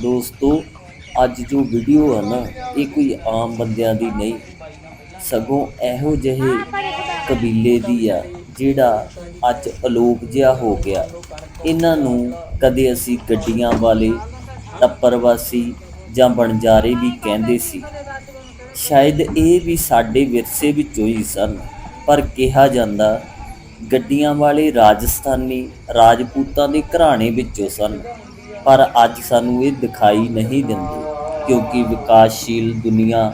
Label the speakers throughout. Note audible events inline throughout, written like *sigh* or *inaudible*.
Speaker 1: ਦੋਸਤੋ, ਅੱਜ ਜੋ ਵੀਡੀਓ ਆ ਨਾ, ਇਹ ਕੋਈ ਆਮ ਬੰਦਿਆਂ ਦੀ ਨਹੀਂ। ਸਗੋਂ ਇਹੋ ਜਿਹੇ ਕਬੀਲੇ ਦੀ ਆ, ਜਿਹੜਾ ਅੱਜ ਅਲੋਪ ਜਿਹਾ ਹੋ ਗਿਆ। ਇਹਨਾਂ ਨੂੰ ਕਦੇ ਅਸੀਂ ਗੱਡੀਆਂ ਵਾਲੇ, ਟੱਪਰਵਾਸੀ ਜਾਂ ਬਣਜਾਰੇ ਵੀ ਕਹਿੰਦੇ ਸੀ। ਸ਼ਾਇਦ ਇਹ ਵੀ ਸਾਡੇ ਵਿਰਸੇ ਵਿੱਚੋਂ ਹੀ ਸਨ, ਪਰ ਕਿਹਾ ਜਾਂਦਾ, ਗੱਡੀਆਂ ਵਾਲੇ ਰਾਜਸਥਾਨੀ ਰਾਜਪੂਤਾਂ ਦੇ ਘਰਾਣੇ ਵਿੱਚੋਂ ਸਨ। ਪਰ ਅੱਜ ਸਾਨੂੰ ਇਹ ਦਿਖਾਈ ਨਹੀਂ ਦਿੰਦੇ ਕਿਉਂਕਿ ਵਿਕਾਸਸ਼ੀਲ ਦੁਨੀਆ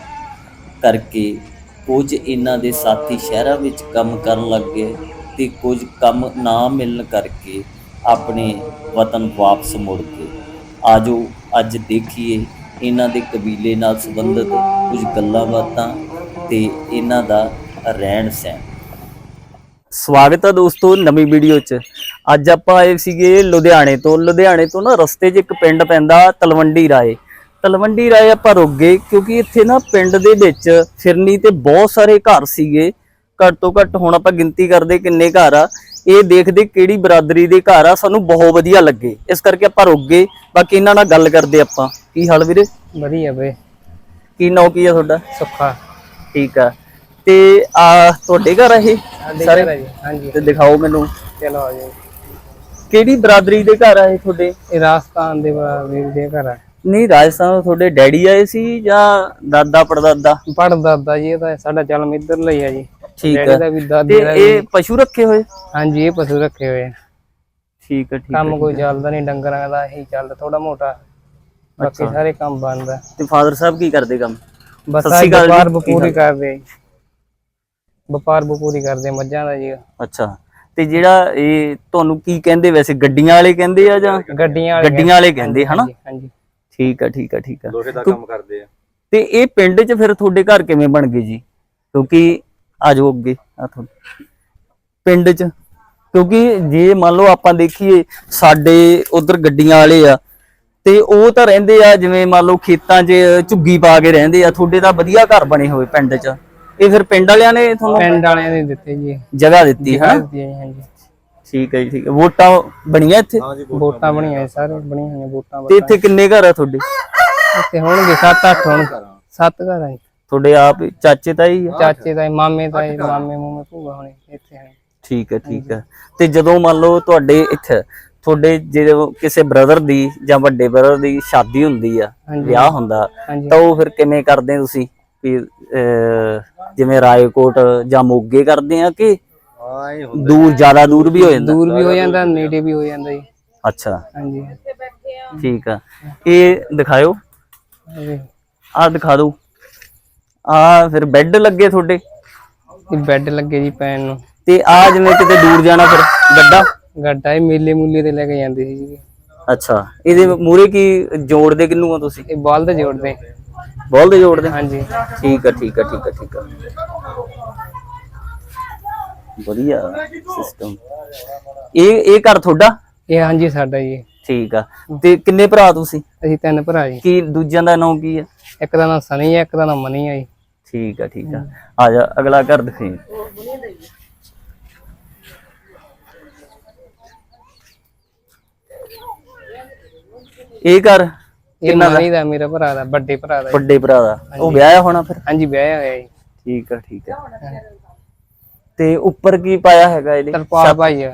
Speaker 1: ਕਰਕੇ ਕੁਝ ਇਹਨਾਂ ਦੇ ਸਾਥੀ ਸ਼ਹਿਰਾਂ ਵਿੱਚ ਕੰਮ ਕਰਨ ਲੱਗ ਗਏ ਤੇ ਕੁਝ ਕੰਮ ਨਾ ਮਿਲਣ ਕਰਕੇ ਆਪਣੇ ਵਤਨ ਵਾਪਸ ਮੁੜ ਕੇ ਆਜੋ ਅੱਜ ਦੇਖੀਏ ਇਹਨਾਂ ਦੇ ਕਬੀਲੇ ਨਾਲ ਸੰਬੰਧਿਤ ਕੁਝ ਗੱਲਾਂ ਬਾਤਾਂ ਤੇ ਇਹਨਾਂ ਦਾ ਰਹਿਣ ਸਹਿਣ ਸਵਾਗਤ ਹੈ ਦੋਸਤੋ ਨਵੀਂ ਵੀਡੀਓ 'ਚ। ਅੱਜ ਆਪਾਂ ਆਏ ਸੀਗੇ ਲੁਧਿਆਣੇ ਤੋਂ। ਲੁਧਿਆਣੇ ਤੋਂ ਨਾ ਰਸਤੇ 'ਚ ਇੱਕ ਪਿੰਡ ਪੈਂਦਾ ਤਲਵੰਡੀ ਰਾਏ। ਤਲਵੰਡੀ ਰਾਏ ਆਪਾਂ ਰੁਕ ਗਏ ਕਿਉਂਕਿ ਇੱਥੇ ਨਾ ਪਿੰਡ ਦੇ ਵਿੱਚ ਫਿਰਨੀ ਤੇ ਬਹੁਤ ਸਾਰੇ ਘਰ ਸੀਗੇ। ਘੱਟ ਤੋਂ ਘੱਟ ਹੁਣ ਆਪਾਂ ਗਿਣਤੀ ਕਰਦੇ ਕਿੰਨੇ ਘਰ ਆ। ਇਹ ਦੇਖਦੇ ਕਿਹੜੀ ਬਰਾਦਰੀ ਦੇ ਘਰ ਆ ਸਾਨੂੰ ਬਹੁਤ ਵਧੀਆ ਲੱਗੇ। ਇਸ ਕਰਕੇ ਆਪਾਂ ਰੁਕ ਗਏ। ਬਾਕੀ ਇਹਨਾਂ ਨਾਲ ਗੱਲ ਕਰਦੇ ਆਪਾਂ। ਕੀ ਹਾਲ ਵੀਰੇ?
Speaker 2: ਵਧੀਆ ਬਈ।
Speaker 1: ਕੀ ਨਾਂ ਕੀ ਆ ਤੁਹਾਡਾ?
Speaker 2: ਸੁੱਖਾ।
Speaker 1: ਠੀਕ ਆ। ਤੇ ਆ ਤੁਹਾਡੇ ਘਰ ਆ ਇਹ?
Speaker 2: ਸਾਰੇ? ਹਾਂਜੀ।
Speaker 1: ਤੇ ਦਿਖਾਓ ਮੈਨੂੰ।
Speaker 2: ਚਲੋ ਆ ਜਾਓ
Speaker 1: ਕਿਹੜੀ ਬਰਾਦਰੀ ਦੇ ਘਰ ਆਏ ਤੁਹਾਡੇ?
Speaker 2: ਇਹ ਰਾਜਸਥਾਨ ਦੇ ਬਾ- ਵੀਰ ਦੇ ਘਰ ਆ।
Speaker 1: ਨਹੀਂ ਰਾਜਸਥਾਨ ਤੋਂ ਤੁਹਾਡੇ ਡੈਡੀ ਆਏ ਸੀ ਜਾਂ ਦਾਦਾ ਪੜਦਾਦਾ?
Speaker 2: ਪੜ ਦਾਦਾ ਜੀ ਇਹ ਤਾਂ ਸਾਡਾ ਜਨਮ ਇੱਧਰ ਲਈ ਆ ਜੀ।
Speaker 1: ਠੀਕ ਆ
Speaker 2: ਦਾ ਵੀ ਦਾਦੀ
Speaker 1: ਇਹ ਪਸ਼ੂ ਰੱਖੇ ਹੋਏ?
Speaker 2: ਹਾਂਜੀ ਇਹ ਪਸ਼ੂ ਰੱਖੇ ਹੋਏ ਆ।
Speaker 1: ਠੀਕ ਆ ਠੀਕ ਆ
Speaker 2: ਕੰਮ ਕੋਈ ਚੱਲਦਾ ਨਹੀਂ ਡੰਗਰਾਂ ਦਾ ਹੀ ਚੱਲਦਾ ਥੋੜਾ ਮੋਟਾ। ਬਾਕੀ ਸਾਰੇ ਕੰਮ ਬੰਦ ਆ।
Speaker 1: ਤੇ ਫਾਦਰ ਸਾਹਿਬ ਕੀ ਕਰਦੇ ਕੰਮ?
Speaker 2: ਬਸ ਆ
Speaker 1: ਸ਼੍ਰੀ।
Speaker 2: ਵਪਾਰ ਬਪੂਰੀ ਕਰਦੇ ਵਪਾਰ ਬਪੂਰੀ ਕਰਦੇ ਮੱਝਾਂ ਦਾ ਜੀ।
Speaker 1: ਅੱਛਾ। ਤੇ ਜਿਹੜਾ ਇਹ ਤੁਹਾਨੂੰ ਕੀ ਕਹਿੰਦੇ ਵੈਸੇ ਗੱਡੀਆਂ ਵਾਲੇ ਕਹਿੰਦੇ ਆ ਜਾਂ
Speaker 2: ਗੱਡੀਆਂ ਵਾਲੇ
Speaker 1: ਗੱਡੀਆਂ ਵਾਲੇ ਕਹਿੰਦੇ ਹਨਾ?
Speaker 2: ਹਾਂਜੀ,
Speaker 1: ਠੀਕ ਆ ਠੀਕ ਆ ਠੀਕ ਆ।
Speaker 3: ਲੋਹੇ ਦਾ ਕੰਮ ਕਰਦੇ ਆ।
Speaker 1: ਤੇ ਇਹ ਪਿੰਡ 'ਚ ਫਿਰ ਤੁਹਾਡੇ ਘਰ ਕਿਵੇਂ ਬਣ ਗਏ ਜੀ? ਕਿਉਂਕਿ ਆਜੋ ਅੱਗੇ ਆ ਤੁਹਾਨੂੰ ਪਿੰਡ 'ਚ ਕਿਉਂਕਿ ਜੇ ਮੰਨ ਲਓ ਆਪਾਂ ਦੇਖੀਏ ਸਾਡੇ ਉਧਰ ਗੱਡੀਆਂ ਵਾਲੇ ਆ ਤੇ ਉਹ ਤਾਂ ਰਹਿੰਦੇ ਆ ਜਿਵੇਂ ਮੰਨ ਲਓ ਖੇਤਾਂ 'ਚ ਝੁੱਗੀ ਪਾ ਕੇ ਰਹਿੰਦੇ ਆ ਤੁਹਾਡੇ ਤਾਂ ਵਧੀਆ ਘਰ ਬਣੇ ਹੋਏ ਪਿੰਡ 'ਚ। ਇਹ ਫਿਰ ਪਿੰਡ ਵਾਲਿਆਂ ਨੇ ਤੁਹਾਨੂੰ
Speaker 2: ਪਿੰਡ ਵਾਲਿਆਂ ਨੇ ਦਿੱਤੇ ਜੀ।
Speaker 1: ਜਗ੍ਹਾ ਦਿੱਤੀ ਹੈ
Speaker 2: ਦਿੱਤੀ ਹੈ ਜੀ, ਹਾਂਜੀ।
Speaker 1: ਠੀਕ ਹੈ ਜੀ ਠੀਕ ਹੈ। ਵੋਟਾਂ ਬਣੀਆਂ ਇੱਥੇ?
Speaker 3: ਹਾਂਜੀ
Speaker 2: ਵੋਟਾਂ ਬਣੀਆਂ। ਸਾਰੇ ਬਣੀਆਂ ਹੋਈਆਂ ਵੋਟਾਂ
Speaker 1: ਤੇ ਇੱਥੇ ਕਿੰਨੇ ਘਰ ਆ ਤੁਹਾਡੇ?
Speaker 2: ਇੱਥੇ ਹੋਣਗੇ 7-8 ਹੁਣ। 7 ਘਰ ਆ ਜੀ।
Speaker 1: ਤੁਹਾਡੇ ਆਪ ਚਾਚੇ ਤਾਈ ਆ?
Speaker 2: ਚਾਚੇ ਦਾ ਮਾਮੇ ਦਾ ਮਾਮੇ ਮੂਮੇ ਭੂਆ ਹੋਣੇ ਇੱਥੇ ਹੈ
Speaker 1: ਠੀਕ ਹੈ ਠੀਕ ਹੈ। ਤੇ ਜਦੋਂ ਮੰਨ ਲਓ ਤੁਹਾਡੇ ਇੱਥੇ ਤੁਹਾਡੇ ਜਦੋਂ ਕਿਸੇ ਬ੍ਰਦਰ ਦੀ ਜਾਂ ਵੱਡੇ ਬ੍ਰਦਰ ਦੀ ਸ਼ਾਦੀ ਹੁੰਦੀ ਆ। ਵਿਆਹ ਹੁੰਦਾ ਤਾਂ ਉਹ ਫਿਰ ਕਿਵੇਂ ਕਰਦੇ ਤੁਸੀਂ? ਵੀ ਜਿਵੇਂ ਰਾਏਕੋਟ ਜਾਂ ਮੋਗੇ ਕਰਦੇ ਆ ਕਿ ਦੂਰ ਜ਼ਿਆਦਾ ਦੂਰ ਵੀ ਹੋ ਜਾਂਦਾ।
Speaker 2: ਦੂਰ ਵੀ ਹੋ ਜਾਂਦਾ ਨੇੜੇ ਵੀ ਹੋ ਜਾਂਦਾ ਜੀ।
Speaker 1: ਅੱਛਾ।
Speaker 2: ਹਾਂਜੀ।
Speaker 1: ਠੀਕ ਆ। ਇਹ ਦਿਖਾਇਓ।
Speaker 2: ਹਾਂਜੀ।
Speaker 1: ਆਹ ਦਿਖਾ ਦਿਓ। ਆ ਫਿਰ ਬੈੱਡ ਲੱਗੇ ਤੁਹਾਡੇ?
Speaker 2: ਇਹ ਬੈੱਡ ਲੱਗੇ ਜੀ ਪੈਣ ਨੂੰ।
Speaker 1: ਤੇ ਆ ਜਿਵੇਂ ਕਿਤੇ ਦੂਰ ਜਾਣਾ ਫਿਰ ਗੱਡਾ?
Speaker 2: ਗੱਡਾ ਇਹ ਮੇਲੇ ਮੂਲੇ ਤੇ ਲੈ ਕੇ ਜਾਂਦੇ ਸੀ ਜੀ।
Speaker 1: ਅੱਛਾ। ਇਹਦੇ ਮੂਰੇ ਕੀ ਜੋੜਦੇ ਕਿੰਨੂੰ ਆ ਤੁਸੀਂ?
Speaker 2: ਇਹ ਬਲਦ ਜੋੜਦੇ।
Speaker 1: ਬੋਲਦੇ ਜੋੜਦੇ
Speaker 2: ਹਾਂਜੀ।
Speaker 1: ਠੀਕ ਆ ਠੀਕ ਆ ਠੀਕ ਆ ਠੀਕ ਆ। ਵਧੀਆ ਸਿਸਟਮ ਇਹ ਇਹ ਘਰ ਤੁਹਾਡਾ?
Speaker 2: ਇਹ ਹਾਂਜੀ ਸਾਡਾ ਜੀ।
Speaker 1: ਠੀਕ ਆ। ਤੇ ਕਿੰਨੇ ਭਰਾ ਤੁਸੀਂ?
Speaker 2: ਅਸੀਂ ਤਿੰਨ ਭਰਾ ਜੀ।
Speaker 1: ਕੀ ਦੂਜਿਆਂ ਦਾ ਨਾਮ ਕੀ ਆ?
Speaker 2: ਇੱਕ ਦਾ ਨਾਮ ਸਨੀ ਹੈ ਇੱਕ ਦਾ ਨਾਮ ਮਨੀ ਹੈ ਜੀ।
Speaker 1: ਠੀਕ ਆ ਠੀਕ ਆ। ਆ ਜਾ ਅਗਲਾ ਘਰ ਦਿਖਾਈ। ਇਹ ਘਰ
Speaker 2: ਇਹ ਮਨੀ ਦਾ? ਮੇਰਾ ਭਰਾ ਦਾ ਵੱਡੇ ਭਰਾ ਦਾ ਜੀ।
Speaker 1: ਵੱਡੇ ਭਰਾ ਦਾ। ਉਹ ਵਿਆਹਿਆ ਹੋਣਾ ਫਿਰ?
Speaker 2: ਹਾਂਜੀ ਵਿਆਹਿਆ ਹੋਇਆ ਜੀ।
Speaker 1: ਠੀਕ ਆ ਠੀਕ ਆ। ਤੇ ਉੱਪਰ ਕੀ ਪਾਇਆ ਹੈਗਾ ਇਹਦੇ?
Speaker 2: ਤਰਪਾਲ ਭਾਈ ਆ।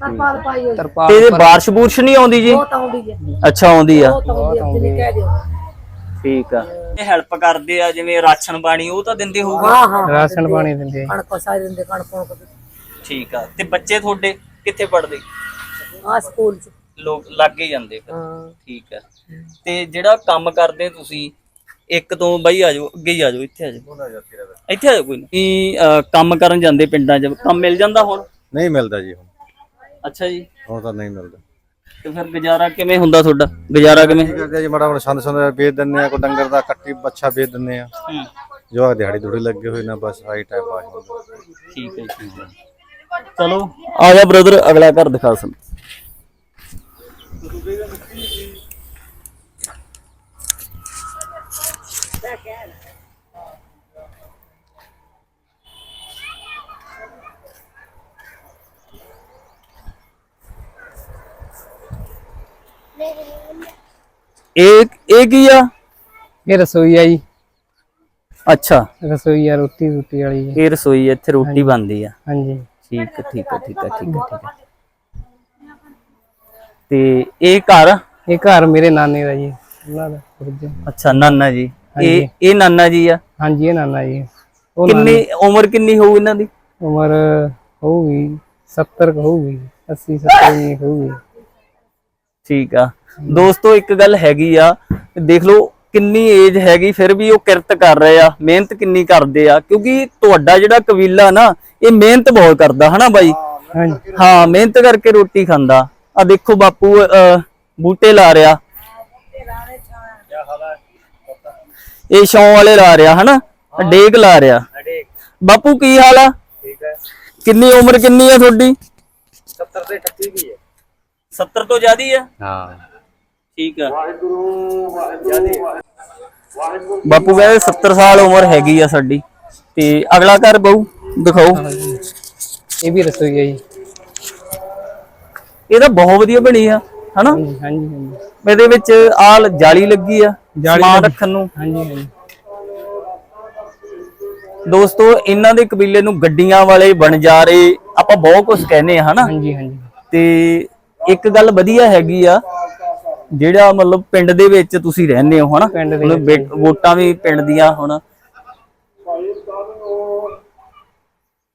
Speaker 4: ਤਰਪਾਲ ਪਾਈ ਹੋਈ।
Speaker 2: ਤਰਪਾਲ
Speaker 1: ਤੇ ਇਹਦੇ ਬਾਰਿਸ਼ ਬੂਰਸ਼ ਨਹੀਂ ਆਉਂਦੀ ਜੀ?
Speaker 4: ਬਹੁਤ ਆਉਂਦੀ ਹੈ
Speaker 1: ਅੱਛਾ ਆਉਂਦੀ ਆ।
Speaker 4: ਬਹੁਤ ਆਉਂਦੀ ਹੈ ਕਹਿ ਦਿਓ।
Speaker 1: ਠੀਕ ਆ। ਇਹ ਹੈਲਪ ਕਰਦੇ ਆ ਜਿਵੇਂ ਰਾਸ਼ਨ ਪਾਣੀ ਉਹ ਤਾਂ ਦਿੰਦੇ ਹੋਊਗਾ?
Speaker 4: ਹਾਂ ਹਾਂ
Speaker 2: ਰਾਸ਼ਨ ਪਾਣੀ ਦਿੰਦੇ ਆ। ਜੀ।
Speaker 4: ਕਣਕ ਸਾਰੇ ਦਿੰਦੇ ਕਣਕ ਕਣਕ।
Speaker 1: ਠੀਕ ਆ। ਤੇ ਬੱਚੇ ਤੁਹਾਡੇ ਕਿੱਥੇ ਪੜਦੇ
Speaker 4: ਆ ਸਕੂਲ ਚ।
Speaker 1: ਲੋਕ ਲੱਗੇ ਜਾਂਦੇ ਫਿਰ।
Speaker 4: ਹਾਂ।
Speaker 1: ਠੀਕ ਆ ਤੇ ਜਿਹੜਾ ਕੰਮ ਕਰਦੇ ਤੁਸੀਂ ਇੱਕ ਤੋਂ ਬਈ ਆ ਜਾਓ ਅੱਗੇ ਹੀ ਆ ਜਾਓ ਇੱਥੇ ਆ ਜਾਓ। ਇੱਥੇ ਆ ਜਾਓ। ਕੋਈ ਨਹੀਂ ਕੰਮ ਕਰਨ ਜਾਂਦੇ ਪਿੰਡਾਂ 'ਚ? ਕੰਮ ਮਿਲ ਜਾਂਦਾ ਹੁਣ?
Speaker 3: ਨਹੀਂ ਮਿਲਦਾ ਜੀ ਹੁਣ।
Speaker 1: ਅੱਛਾ ਜੀ।
Speaker 3: ਹੁਣ ਤਾਂ ਨਹੀਂ ਮਿਲਦਾ।
Speaker 1: ਤੇ ਫਿਰ ਗੁਜ਼ਾਰਾ ਕਿਵੇਂ ਹੁੰਦਾ ਤੁਹਾਡਾ? ਗੁਜ਼ਾਰਾ ਕਿਵੇਂ
Speaker 3: ਕੀ ਕਰਦੇ ਆ ਜੀ ਮਾੜਾ ਮਾੜਾ ਸੰਦ ਸੰਦ ਵੇਚ ਦਿੰਨੇ ਆ ਕੋਈ ਡੰਗਰ ਦਾ ਕੱਟੀ ਬੱਚਾ ਵੇਚ ਦਿੰਨੇ ਆ
Speaker 1: ਹੂੰ।
Speaker 3: ਜੋ ਆ ਦਿਹਾੜੀ ਦੁੜੀ ਲੱਗੇ ਹੋਏ ਨਾ ਬਸ ਆਈ ਟਾਈਮ ਪਾਸ ਹੁੰਦਾ।
Speaker 1: ਠੀਕ ਹੈ ਠੀਕ ਹੈ। ਚਲੋ ਆ ਜਾ ਬ੍ਰਦਰ ਅਗਲਾ ਘਰ ਦਿਖਾ ਸਾਨੂੰ। ਇਹ ਇਹ ਕੀ ਆ?
Speaker 2: ਇਹ ਰਸੋਈ ਆ ਜੀ।
Speaker 1: ਅੱਛਾ।
Speaker 2: ਰਸੋਈ ਆ ਰੋਟੀ ਰੋਟੀ ਵਾਲੀ ਜੀ
Speaker 1: ਇਹ ਰਸੋਈ ਹੈ, ਇੱਥੇ ਰੋਟੀ ਬਣਦੀ ਆ।
Speaker 2: ਹਾਂਜੀ।
Speaker 1: ਠੀਕ ਹੈ ਠੀਕ ਹੈ ਠੀਕ ਹੈ ਠੀਕ ਹੈ ਠੀਕ ਹੈ ਤੇ ਇਹ ਘਰ?
Speaker 2: ਇਹ ਘਰ ਮੇਰੇ ਨਾਨੇ ਦਾ ਜੀ ਉਹਨਾਂ ਦਾ।
Speaker 1: ਅੱਛਾ ਨਾਨਾ ਜੀ। ਇਹ ਇਹ ਨਾਨਾ ਜੀ ਆ?
Speaker 2: ਹਾਂਜੀ ਇਹ ਨਾਨਾ ਜੀ। ਉਹ
Speaker 1: ਕਿੰਨੀ ਉਮਰ ਕਿੰਨੀ ਹੋਊ ਇਹਨਾਂ ਦੀ?
Speaker 2: ਉਮਰ ਹੋਊਗੀ 70 ਕੁ ਹੋਊਗੀ 80 70 ਦੀ ਹੋਊਗੀ।
Speaker 1: ਠੀਕ ਆ। ਦੋਸਤੋ ਇੱਕ ਗੱਲ ਹੈਗੀ ਆ ਦੇਖ ਲਓ ਕਿੰਨੀ ਏਜ ਹੈਗੀ ਫਿਰ ਵੀ ਉਹ ਕਿਰਤ ਕਰ ਰਹੇ ਆ ਮਿਹਨਤ ਕਿੰਨੀ ਕਰਦੇ ਆ ਕਿਉਂਕਿ ਤੁਹਾਡਾ ਜਿਹੜਾ ਕਬੀਲਾ ਨਾ ਇਹ ਮਿਹਨਤ ਬਹੁਤ ਕਰਦਾ ਹਨਾ ਬਾਈ? ਹਾਂ ਮਿਹਨਤ ਕਰਕੇ ਰੋਟੀ ਖਾਂਦਾ। ਆ ਦੇਖੋ ਬਾਪੂ ਬੂਟੇ ਲਾ ਰਿਆ ਇਹ ਸ਼ੌਂ ਵਾਲੇ ਲਾ ਰਿਆ ਹਨਾ? ਡੇਕ ਲਾ ਰਿਆ ਬਾਪੂ ਕੀ ਹਾਲ ਆ? ਕਿੰਨੀ ਉਮਰ ਕਿੰਨੀ ਆ ਤੁਹਾਡੀ?
Speaker 3: 70 ਤੇ 38 ਵੀ ਹੈ।
Speaker 1: 70 ਤੋਂ ਜ਼ਿਆਦੀ ਆ?
Speaker 3: ਹਾਂ।
Speaker 1: ਠੀਕ ਆ। ਬਾਪੂ ਕਹਿੰਦੇ 70 ਸਾਲ ਉਮਰ ਹੈਗੀ ਆ ਸਾਡੀ। ਤੇ ਅਗਲਾ ਘਰ ਬਹੂ ਦਿਖਾਓ।
Speaker 2: ਇਹ ਵੀ ਰਸੋਈ ਆ ਜੀ।
Speaker 1: ਇਹ ਤਾਂ ਬਹੁਤ ਵਧੀਆ ਬਣੀ ਆ ਹਨਾ?
Speaker 2: ਹਾਂਜੀ ਹਾਂਜੀ ਹਾਂਜੀ।
Speaker 1: ਇਹਦੇ ਵਿੱਚ ਆਲ ਜਾਲੀ ਲੱਗੀ ਆ ਸਮਾਨ। ਰੱਖਣ ਨੂੰ।
Speaker 2: ਹਾਂਜੀ ਹਾਂਜੀ।
Speaker 1: ਦੋਸਤੋ ਇਹਨਾਂ ਦੇ ਕਬੀਲੇ ਨੂੰ ਗੱਡੀਆਂ ਵਾਲੇ ਬਣਜਾਰੇ ਆਪਾਂ ਬਹੁਤ ਕੁਝ ਕਹਿੰਦੇ ਆ ਹਨਾ?
Speaker 2: ਹਾਂਜੀ ਹਾਂਜੀ।
Speaker 1: ਤੇ ਇੱਕ ਗੱਲ ਵਧੀਆ ਹੈਗੀ ਆ ਜਿਹੜਾ ਮਤਲਬ ਪਿੰਡ ਦੇ ਵਿੱਚ ਤੁਸੀਂ ਰਹਿੰਦੇ ਹੋ ਹਨਾ?
Speaker 2: ਪਿੰਡ ਦੇ
Speaker 1: ਹੁਣ ਬੇ- ਵੋਟਾਂ ਵੀ ਪਿੰਡ ਦੀਆਂ ਹੁਣ।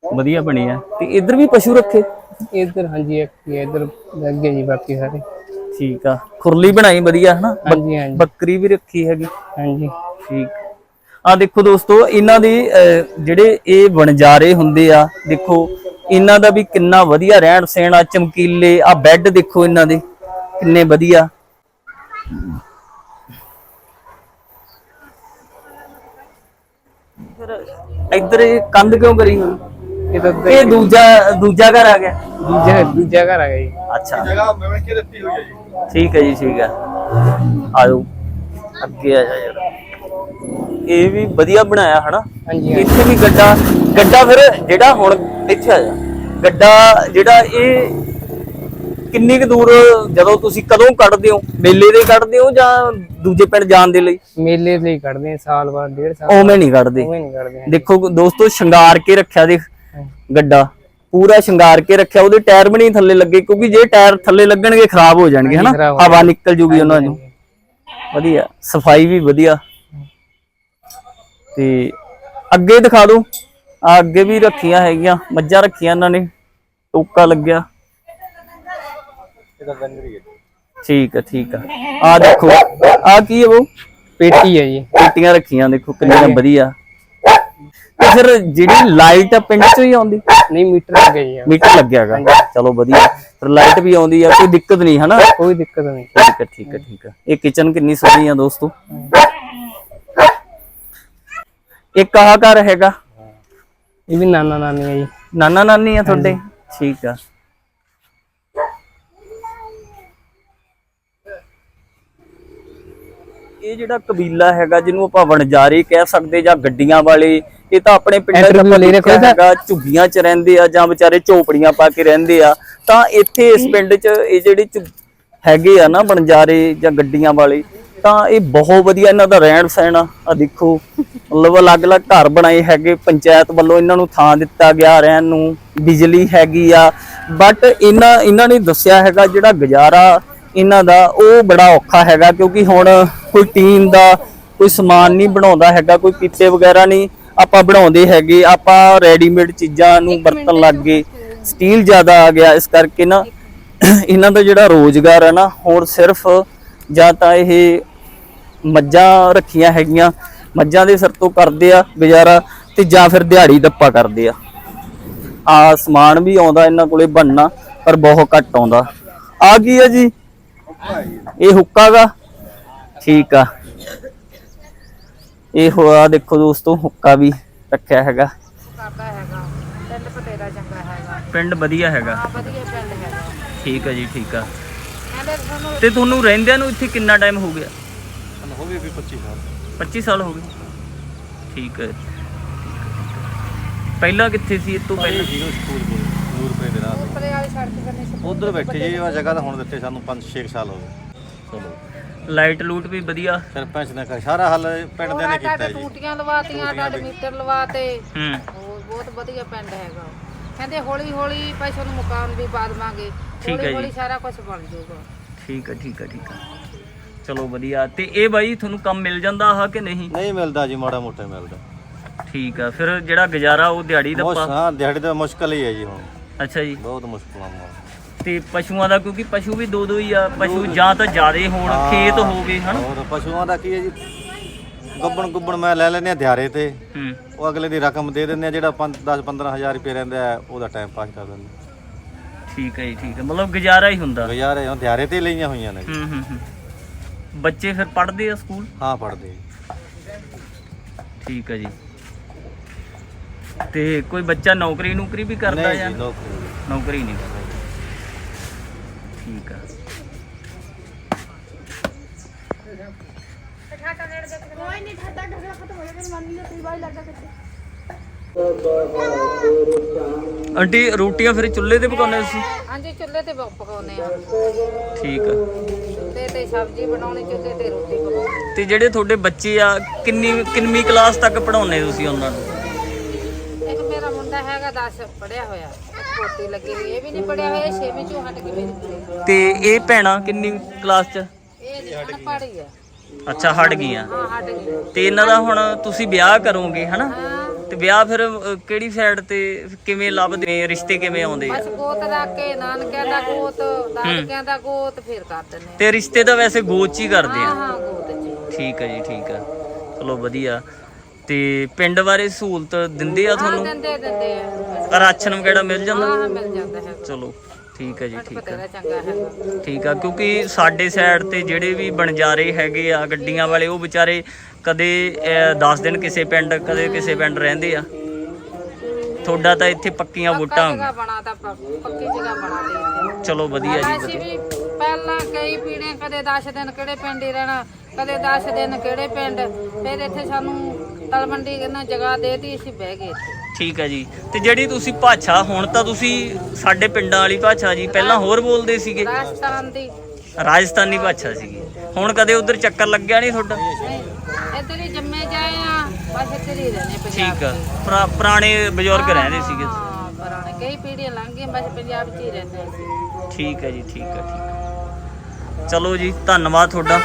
Speaker 1: ਵਧੀਆ ਬਣੀ ਆ। ਤੇ ਇੱਧਰ ਵੀ ਪਸ਼ੂ ਰੱਖੇ।
Speaker 2: ਇੱਧਰ ਹਾਂਜੀ ਇੱਕ ਹੀ ਹੈ, ਇੱਧਰ ਅੱਗੇ ਜੀ ਬਾਕੀ ਸਾਰੇ।
Speaker 1: ਠੀਕ ਆ। ਖੁਰਲੀ ਬਣਾਈ ਵਧੀਆ ਹਨਾ?
Speaker 2: ਹਾਂਜੀ ਹਾਂਜੀ।
Speaker 1: ਬੱਕਰੀ ਵੀ ਰੱਖੀ ਹੈਗੀ।
Speaker 2: ਹਾਂਜੀ।
Speaker 1: ਠੀਕ। ਆ ਦੇਖੋ ਦੋਸਤੋ ਇਹਨਾਂ ਦੇ ਅਹ, ਜਿਹੜੇ ਇਹ ਵਣਜਾਰੇ ਹੁੰਦੇ ਆ ਦੇਖੋ ਇਹਨਾਂ ਦਾ ਵੀ ਕਿੰਨਾ ਵਧੀਆ ਰਹਿਣ ਸਹਿਣ ਆ ਚਮਕੀਲੇ ਆ ਬੈੱਡ ਦੇਖੋ ਇਹਨਾਂ ਦੇ ਕਿੰਨੇ ਵਧੀਆ। ਫਿਰ ਇੱਧਰ ਇਹ ਕੰਧ ਕਿਉਂ ਕਰੀ ਹੋਈ?
Speaker 2: ਇਹ ਤਾਂ ਉੱਧਰ
Speaker 1: ਇਹ ਦੂਜਾ ਦੂਜਾ ਘਰ ਆ ਗਿਆ।
Speaker 2: ਦੂਜਾ ਦੂਜਾ ਘਰ ਆ ਗਿਆ ਜੀ।
Speaker 1: ਅੱਛਾ।
Speaker 3: ਜਗ੍ਹਾ ਮਿਲ ਕੇ ਦਿੱਤੀ ਹੋਈ ਹੈ ਜੀ।
Speaker 1: ਠੀਕ ਹੈ ਜੀ ਠੀਕ ਹੈ। ਆਜੋ। ਅੱਗੇ ਆ ਜਾ ਯਾਰ। ਇਹ ਵੀ ਵਧੀਆ ਬਣਾਇਆ ਹਨਾ?
Speaker 2: ਹਾਂਜੀ
Speaker 1: ਇੱਥੇ ਵੀ ਗੱਡਾ ਗੱਡਾ ਫਿਰ ਜਿਹੜਾ ਹੁਣ ਇੱਥੇ ਆ ਜਾ। ਗੱਡਾ ਜਿਹੜਾ ਇਹ ਕਿੰਨੀ ਕੁ ਦੂਰ ਜਦੋਂ ਤੁਸੀਂ ਕਦੋਂ ਕੱਢਦੇ ਹੋ? ਮੇਲੇ ਦੇ ਕੱਢਦੇ ਹੋ ਜਾਂ ਦੂਜੇ ਪਿੰਡ ਜਾਣ ਦੇ ਲਈ?
Speaker 2: ਮੇਲੇ ਲਈ ਕੱਢਦੇ ਆ ਸਾਲ ਬਾਅਦ ਡੇਢ ਸਾਲ
Speaker 1: ਉਵੇਂ ਨਹੀਂ ਕੱਢਦੇ।
Speaker 2: ਉਵੇਂ ਨਹੀਂ ਕੱਢਦੇ।
Speaker 1: ਦੇਖੋ ਦੋਸਤੋ ਸ਼ਿੰਗਾਰ ਕੇ ਰੱਖਿਆ ਦੇਖ। ਗੱਡਾ। ਪੂਰਾ ਸ਼ਿੰਗਾਰ ਕੇ ਰੱਖਿਆ ਉਹਦੇ ਟਾਇਰ ਵੀ ਨਹੀਂ ਥੱਲੇ ਲੱਗੇ ਕਿਉਂਕਿ ਜੇ ਟਾਇਰ ਥੱਲੇ ਲੱਗਣਗੇ ਖਰਾਬ ਹੋ ਜਾਣਗੇ ਹਨਾ? ਹਵਾ ਨਿਕਲ ਜੂਗੀ ਉਹਨਾਂ ਨੂੰ। ਵਧੀਆ ਸਫ਼ਾਈ ਵੀ ਵਧੀਆ। ਤੇ ਅੱਗੇ ਦਿਖਾ ਦਿਓ। ਆ ਅੱਗੇ ਵੀ ਰੱਖੀਆਂ ਹੈਗੀਆਂ ਮੱਝਾਂ ਰੱਖੀਆਂ ਇਹਨਾਂ ਨੇ। ਟੋਕਾ ਲੱਗਿਆ। ਠੀਕ ਹੈ। ਠੀਕ ਹੈ ਆ। ਦੇਖੋ ਆ ਕੀ ਹੈ ਉਹ?
Speaker 2: ਪੇਟੀ ਹੈ ਜੀ।
Speaker 1: ਪੇਟੀਆਂ ਰੱਖੀਆਂ ਦੇਖੋ ਕਿੰਨੀਆਂ ਵਧੀਆ। ਤੇ ਫਿਰ ਜਿਹੜੀ ਲਾਈਟ ਆ ਪਿੰਡ ਚੋਂ ਹੀ ਆਉਂਦੀ।
Speaker 2: ਨਹੀਂ ਮੀਟਰ ਲੱਗੇ ਜੀ
Speaker 1: ਮੀਟਰ ਲੱਗਿਆਗਾ ਚਲੋ ਵਧੀਆ। ਫਿਰ ਲਾਈਟ ਵੀ ਆਉਂਦੀ ਆ ਕੋਈ ਦਿੱਕਤ ਨਹੀਂ ਹਨਾ?
Speaker 2: ਕੋਈ ਦਿੱਕਤ ਨਹੀਂ।
Speaker 1: ਠੀਕ ਹੈ ਠੀਕ ਹੈ ਠੀਕ ਹੈ ਇਹ ਕਿਚਨ ਕਿੰਨੀ ਸੋਹਣੀ ਆ ਦੋਸਤੋ। ਇੱਕ ਆਹ ਘਰ ਹੈਗਾ।
Speaker 2: ਇਹ ਵੀ ਨਾਨਾ ਨਾਨੀ ਹੈ ਜੀ।
Speaker 1: ਨਾਨਾ ਨਾਨੀ ਆ ਤੁਹਾਡੇ? ਠੀਕ ਆ। ਇਹ ਜਿਹੜਾ ਕਬੀਲਾ ਹੈਗਾ ਜਿਹਨੂੰ ਆਪਾਂ ਵਣਜਾਰੇ ਕਹਿ ਸਕਦੇ ਜਾਂ ਗੱਡੀਆਂ ਵਾਲੇ ਇਹ ਤਾਂ ਆਪਣੇ ਪਿੰਡਾਂ ਆਪਾਂ
Speaker 2: ਲੈ
Speaker 1: ਦੇਖਿਆ
Speaker 2: ਰੱਖੋ ਇਹਦਾ।
Speaker 1: ਹੈਗਾ ਝੁੱਗੀਆਂ 'ਚ ਰਹਿੰਦੇ ਆ ਜਾਂ ਵਿਚਾਰੇ ਝੋਪੜੀਆਂ ਪਾ ਕੇ ਰਹਿੰਦੇ ਆ ਤਾਂ ਇੱਥੇ ਇਸ ਪਿੰਡ 'ਚ ਇਹ ਜਿਹੜੇ ਹੈਗੇ ਆ ਨਾ ਵਣਜਾਰੇ ਜਾਂ ਗੱਡੀਆਂ ਵਾਲੇ ਤਾਂ ਇਹ ਬਹੁਤ ਵਧੀਆ ਇਹਨਾਂ ਦਾ ਰਹਿਣ ਸਹਿਣ ਆ। ਦੇਖੋ ਮਤਲਬ ਅਲੱਗ-ਅਲੱਗ ਘਰ ਬਣਾਏ ਹੈਗੇ ਪੰਚਾਇਤ ਵੱਲੋਂ ਇਹਨਾਂ ਨੂੰ ਥਾਂ ਦਿੱਤਾ ਗਿਆ ਰਹਿਣ ਨੂੰ ਬਿਜਲੀ ਹੈਗੀ ਆ। ਬਟ ਇਹਨਾਂ ਇਹਨਾਂ ਨੇ ਦੱਸਿਆ ਹੈਗਾ ਜਿਹੜਾ ਗੁਜ਼ਾਰਾ ਇਹਨਾਂ ਦਾ ਉਹ ਬੜਾ ਔਖਾ ਹੈਗਾ ਕਿਉਂਕਿ ਹੁਣ ਕੋਈ ਟੀਨ ਦਾ ਕੋਈ ਸਮਾਨ ਨਹੀਂ ਬਣਾਉਂਦਾ ਹੈਗਾ ਕੋਈ ਪੀਪੇ ਵਗੈਰਾ ਨਹੀਂ। ਆਪਾਂ ਬਣਾਉਂਦੇ ਹੈਗੇ ਆਪਾਂ ਰੈਡੀਮੇਡ ਚੀਜ਼ਾਂ ਨੂੰ ਵਰਤਣ ਲੱਗ ਗਏ। ਸਟੀਲ ਜ਼ਿਆਦਾ ਆ ਗਿਆ ਇਸ ਕਰਕੇ ਨਾ *clears throat* ਇਹਨਾਂ ਦਾ ਜਿਹੜਾ ਰੋਜ਼ਗਾਰ ਹੈ ਨਾ ਹੁਣ ਸਿਰਫ ਜਾਂ ਤਾਂ ਇਹ ਮੱਝਾਂ ਰੱਖੀਆਂ ਹੈਗੀਆਂ ਮੱਝਾਂ ਦੇ ਸਿਰ ਤੋਂ ਕਰਦੇ ਆ ਗੁਜ਼ਾਰਾ ਤੇ ਜਾਂ ਫਿਰ ਦਿਹਾੜੀ ਦੱਪਾ ਕਰਦੇ ਆ। ਆ ਸਮਾਨ ਵੀ ਆਉਂਦਾ ਇਹਨਾਂ ਕੋਲੇ ਬਣਨਾ ਪਰ ਬਹੁਤ ਘੱਟ ਆਉਂਦਾ। ਆ ਕੀ ਆ ਜੀ? ਇਹ ਹੁੱਕਾ ਗਾ? ਠੀਕ ਆ। ਇਹ ਹੋਆ ਦੇਖੋ ਦੋਸਤੋ ਹੁੱਕਾ ਵੀ ਰੱਖਿਆ ਹੈਗਾ।
Speaker 4: ਕਰਦਾ ਹੈਗਾ ਪਿੰਡ ਪਤੇਰਾ ਚੰਗਾ ਹੈਗਾ।
Speaker 1: ਪਿੰਡ ਵਧੀਆ ਹੈਗਾ।
Speaker 4: ਆ ਵਧੀਆ ਪਿੰਡ ਹੈਗਾ।
Speaker 1: ਠੀਕ ਆ ਜੀ ਠੀਕ ਆ।
Speaker 4: ਕਹਿੰਦੇ ਤੁਹਾਨੂੰ
Speaker 1: ਤੇ ਤੁਹਾਨੂੰ ਰਹਿੰਦਿਆਂ ਨੂੰ ਇੱਥੇ ਕਿੰਨਾ ਟਾਈਮ ਹੋ ਗਿਆ?
Speaker 3: ਹੋ ਗਏ ਵੀ 25 ਸਾਲ।
Speaker 1: 25 ਸਾਲ ਹੋ ਗਏ। ਠੀਕ ਹੈ ਪਹਿਲਾਂ ਕਿੱਥੇ ਸੀ? ਇਹ ਤੋਂ ਪਹਿਲਾਂ
Speaker 3: ਜੀਰੋ ਸਕੂਲ ਕੋਲ ਨੂਰ ਰੁਪਏ ਦੇ ਰਾਹ
Speaker 4: ਪਰੇ ਵਾਲੀ ਸੜਕ ਕਰਨੀ ਸੀ
Speaker 3: ਉਧਰ ਬੈਠੇ ਜੀ ਉਹ ਜਗ੍ਹਾ ਤਾਂ ਹੁਣ ਦਿੱਤੇ ਸਾਨੂੰ 5-6 ਸਾਲ ਹੋ ਗਏ।
Speaker 1: ਚਲੋ। ਲਾਈਟ ਲੂਟ ਵੀ ਵਧੀਆ।
Speaker 3: ਸਰਪੰਚ ਨੇ ਕਰ ਸਾਰਾ ਹੱਲ ਪਿੰਡ ਦੇ ਨੇ ਕੀਤਾ ਜੀ।
Speaker 4: ਟੂਟੀਆਂ ਲਵਾਤੀਆਂ ਸਾਡੇ ਮੀਟਰ ਲਵਾਤੇ।
Speaker 1: ਹੂੰ।
Speaker 4: ਹੋਰ ਬਹੁਤ ਵਧੀਆ ਪਿੰਡ ਹੈਗਾ। ਕਹਿੰਦੇ ਹੌਲੀ ਹੌਲੀ ਪੈਸੇ ਨੂੰ ਮਕਾਨ ਵੀ ਪਾ ਦੇਵਾਂਗੇ।
Speaker 1: ਠੀਕ ਹੈ
Speaker 4: ਹੌਲੀ
Speaker 1: ਜੀ।
Speaker 4: ਹੌਲੀ ਸਾਰਾ ਕੁਝ ਬਣ ਜਾਊਗਾ।
Speaker 1: ਠੀਕ ਹੈ ਠੀਕ ਹੈ ਠੀਕ ਹੈ। ਚਲੋ ਵਧੀਆ। ਤੇ ਇਹ ਬਾਈ ਤੁਹਾਨੂੰ ਕੰਮ ਮਿਲ ਜਾਂਦਾ ਆ ਕਿ ਨਹੀਂ?
Speaker 3: ਨਹੀਂ ਮਿਲਦਾ ਜੀ ਮਾੜਾ ਮੋਟਾ ਮਿਲਦਾ।
Speaker 1: ਠੀਕ ਆ ਫਿਰ ਜਿਹੜਾ ਗੁਜ਼ਾਰਾ ਉਹ ਦਿਹਾੜੀ ਦਾ ਪਾ
Speaker 3: ਹਾਂ ਦਿਹਾੜੀ ਤਾਂ ਮੁਸ਼ਕਲ ਹੀ ਹੈ ਜੀ ਹੁਣ।
Speaker 1: ਅੱਛਾ ਜੀ।
Speaker 3: ਬਹੁਤ ਮੁਸ਼ਕਲ ਆ
Speaker 1: ਤੇ ਪਸ਼ੂਆਂ ਦਾ ਕਿਉਂਕਿ ਪਸ਼ੂ ਵੀ ਦੋ ਦੋ ਹੀ ਆ ਪਸ਼ੂ ਜਾਂ ਤਾਂ ਜ਼ਿਆਦੇ ਹੋਣ ਖੇਤ ਹੋਵੇ ਹਨਾ?
Speaker 3: ਹੋਰ ਪਸ਼ੂਆਂ ਦਾ ਕੀ ਹੈ ਜੀ? ਗੱਬਣ ਗੁੱਬਣ ਮੈਂ ਲੈ ਲੈਨੇ ਆ ਤੇ।
Speaker 1: ਹੂੰ।
Speaker 3: ਉਹ ਅਗਲੇ ਦੀ ਰਕਮ ਦੇ ਦਿੰਦੇ ਆ ਜਿਹੜਾ 10 15000 ਰੁਪਏ ਰਹਿੰਦਾ ਹੈ, ਉਹਦਾ ਟਾਈਮ ਪਾਸ ਕਰ ਦਿੰਦੇ
Speaker 1: ਠੀਕ ਹੈ ਜੀ ਠੀਕ ਹੈ। ਮਤਲਬ ਗੁਜ਼ਾਰਾ ਹੀ ਹੁੰਦਾ।
Speaker 3: ਗੁਜ਼ਾਰੇ ਹੁਣ ਦਿਹਾੜੇ ਤੇ ਹੀ ਲਈਆਂ ਹੋਈਆਂ ਨੇ ਜੀ।
Speaker 1: ਹੂੰ ਹੂੰ ਹੂੰ। ਬੱਚੇ ਫਿਰ ਪੜ੍ਹਦੇ ਆ ਸਕੂਲ?
Speaker 3: ਹਾਂ ਪੜਦੇ
Speaker 1: ਠੀਕ ਹੈ ਜੀ। ਤੇ ਕੋਈ ਬੱਚਾ ਨੌਕਰੀ ਨੌਕਰੀ ਵੀ ਕਰਦਾ
Speaker 3: ਨਹੀਂ
Speaker 1: ਜਾਂ
Speaker 3: ਜੀ? ਨੌਕਰੀ
Speaker 1: ਨੌਕਰੀ ਨਹੀਂ ਕਰਦਾ। ਠੀਕ ਆ। ਆਂਟੀ ਰੋਟੀਆਂ ਫਿਰ ਚੁੱਲ੍ਹੇ ਤੇ ਪਕਾਉਂਦੇ ਤੁਸੀਂ?
Speaker 4: ਹਾਂਜੀ ਚੁੱਲ੍ਹੇ ਤੇ ਪ- ਪਕਾਉਂਦੇ ਆ।
Speaker 1: ਠੀਕ ਆ।
Speaker 4: ਚੁੱਲ੍ਹੇ ਤੇ ਸਬਜ਼ੀ ਬਣਾਉਣੀ ਚੁੱਲ੍ਹੇ ਤੇ ਰੋਟੀ ਪਕਾਉਣੀ।
Speaker 1: ਤੇ ਜਿਹੜੇ ਤੁਹਾਡੇ ਬੱਚੇ ਆ ਕਿੰਨੀ ਕਿੰਨਵੀਂ ਕਲਾਸ ਤੱਕ ਪੜਾਉਂਦੇ ਤੁਸੀਂ ਉਹਨਾਂ ਨੂੰ?
Speaker 4: ਮੁੰਡਾ ਹੈਗਾ 10 ਪੜਿਆ ਹੋਇਆ। ਇੱਕ ਪੋਤੀ ਲੱਗੀ ਹੋਈ ਇਹ ਵੀ ਨਹੀਂ ਪੜਿਆ ਹੋਇਆ 6ਵੀਂ ਚੋਂ ਹਟ ਕੇ ਮੇਰੀ ਕੁੜੀ।
Speaker 1: ਤੇ ਇਹ ਭੈਣਾਂ ਕਿੰਨੀ ਕਲਾਸ ਚ?
Speaker 4: ਇਹ ਨਹੀਂ ਅਨਪੜ੍ਹ ਹੀ ਆ।
Speaker 1: ਅੱਛਾ ਹਟ ਗਈਆਂ।
Speaker 4: ਹਾਂ ਹਟ ਗਈ
Speaker 1: ਤੇ ਇਹਨਾਂ ਦਾ ਹੁਣ ਤੁਸੀਂ ਵਿਆਹ ਕਰੋਗੇ ਹਨਾ? ਤੇ ਵਿਆਹ ਫਿਰ ਕਿਹੜੀ ਸਾਈਡ ਤੇ ਕਿਵੇਂ ਲੱਭਦੇ ਰਿਸ਼ਤੇ ਕਿਵੇਂ ਆਉਂਦੇ? ਆ
Speaker 4: ਬਸ ਗੋਤ ਰੱਖ ਕੇ ਨਾਨਕਿਆਂ ਦਾ ਗੋਤ ਦਾਦਕਿਆਂ ਦਾ ਗੋਤ ਫਿਰ ਕਰ ਦਿੰਦੇ ਆ।
Speaker 1: ਤੇ ਰਿਸ਼ਤੇ ਤਾਂ ਵੈਸੇ ਗੋਚ ਹੀ ਕਰਦੇ ਆ।
Speaker 4: ਹਾਂ ਗੋਤ ਚ
Speaker 1: ਠੀਕ ਹੈ ਜੀ ਠੀਕ ਹੈ ਚਲੋ ਵਧੀਆ। ਤੇ ਪਿੰਡ ਬਾਰੇ ਸਹੂਲਤ ਦਿੰਦੇ ਆ
Speaker 4: ਹਾਂ
Speaker 1: ਤੁਹਾਨੂੰ?
Speaker 4: ਦਿੰਦੇ ਦਿੰਦੇ ਆ।
Speaker 1: ਰਾਸ਼ਨ ਵਗੈਰਾ ਮਿਲ ਜਾਂਦਾ?
Speaker 4: ਹਾਂ ਹਾਂ ਮਿਲ ਜਾਂਦਾ ਹੈ
Speaker 1: ਚਲੋ ਠੀਕ ਹੈ ਜੀ ਠੀਕ ਹੈ।
Speaker 4: ਬਤੇਰਾ ਚੰਗਾ ਹੈਗਾ।
Speaker 1: ਠੀਕ ਆ ਕਿਉਂਕਿ ਸਾਡੇ ਸਾਈਡ ਤੇ ਜਿਹੜੇ ਵੀ ਬਣਜਾਰੇ ਹੈਗੇ ਆ ਗੱਡੀਆਂ ਵਾਲੇ ਉਹ ਵਿਚਾਰੇ ਕਦੇ 10 ਦਿਨ ਕਿਸੇ ਪਿੰਡ ਕਦੇ ਕਿਸੇ ਪਿੰਡ ਰਹਿੰਦੇ ਆ। ਤੁਹਾਡਾ ਤਾਂ ਇੱਥੇ ਪੱਕੀਆਂ
Speaker 4: ਪੱਕਾ
Speaker 1: ਵੋਟਾਂ।
Speaker 4: ਜਗ੍ਹਾ ਬਣਾ ਤਾਂ ਪ- ਪੱਕੀ ਜਗ੍ਹਾ ਬਣਾ ਦੇ ਇੱਥੇ।
Speaker 1: ਚਲੋ ਵਧੀਆ ਜੀ
Speaker 4: ਅਸੀਂ ਵੀ ਪਹਿਲਾਂ ਕਈ ਪੀੜੇ ਕਦੇ 10 ਦਿਨ ਕਿਹੜੇ ਪਿੰਡ ਹੀ ਰਹਿਣਾ ਕਦੇ 10 ਦਿਨ ਕਿਹੜੇ ਪਿੰਡ। ਫਿਰ ਇੱਥੇ ਸਾਨੂੰ ਤਲਵੰਡੀ ਇਹਨਾਂ ਜਗ੍ਹਾ ਦੇਤੀ ਅਸੀਂ ਬਹਿ ਗਏ ਇੱਥੇ।
Speaker 1: ਠੀਕ ਹੈ ਜੀ। ਤੇ ਜਿਹੜੀ ਤੁਸੀਂ ਭਾਸ਼ਾ ਹੁਣ ਤਾਂ ਤੁਸੀਂ ਸਾਡੇ ਪਿੰਡਾਂ ਵਾਲੀ ਭਾਸ਼ਾ ਜੀ ਪਹਿਲਾਂ ਹੋਰ ਬੋਲਦੇ ਸੀਗੇ।
Speaker 4: ਰਾਜਸਥਾਨ ਦੀ।
Speaker 1: ਰਾਜਸਥਾਨੀ ਭਾਸ਼ਾ ਸੀਗੀ। ਹੁਣ ਕਦੇ ਉਧਰ ਚੱਕਰ ਲੱਗਿਆ ਨਹੀਂ ਤੁਹਾਡਾ?
Speaker 4: ਇੱਧਰ ਹੀ ਜੰਮੇ ਜਾਏ ਆ ਬਸ ਇੱਧਰ ਹੀ ਰਹਿੰਦੇ ਪੰਜਾਬ
Speaker 1: ਠੀਕ ਆ। ਪੁਰਾ- ਪੁਰਾਣੇ ਬਜ਼ੁਰਗ ਰਹਿੰਦੇ ਸੀਗੇ।
Speaker 4: ਹਾਂ ਪੁਰਾਣੇ ਕਈ ਪੀੜ੍ਹੀਆਂ ਲੰਘ ਗਈਆਂ ਬਸ ਪੰਜਾਬ 'ਚ ਹੀ ਰਹਿੰਦੇ ਅਸੀਂ
Speaker 1: ਠੀਕ ਹੈ ਜੀ ਠੀਕ ਹੈ ਠੀਕ ਹੈ। ਚਲੋ ਜੀ ਧੰਨਵਾਦ ਤੁਹਾਡਾ।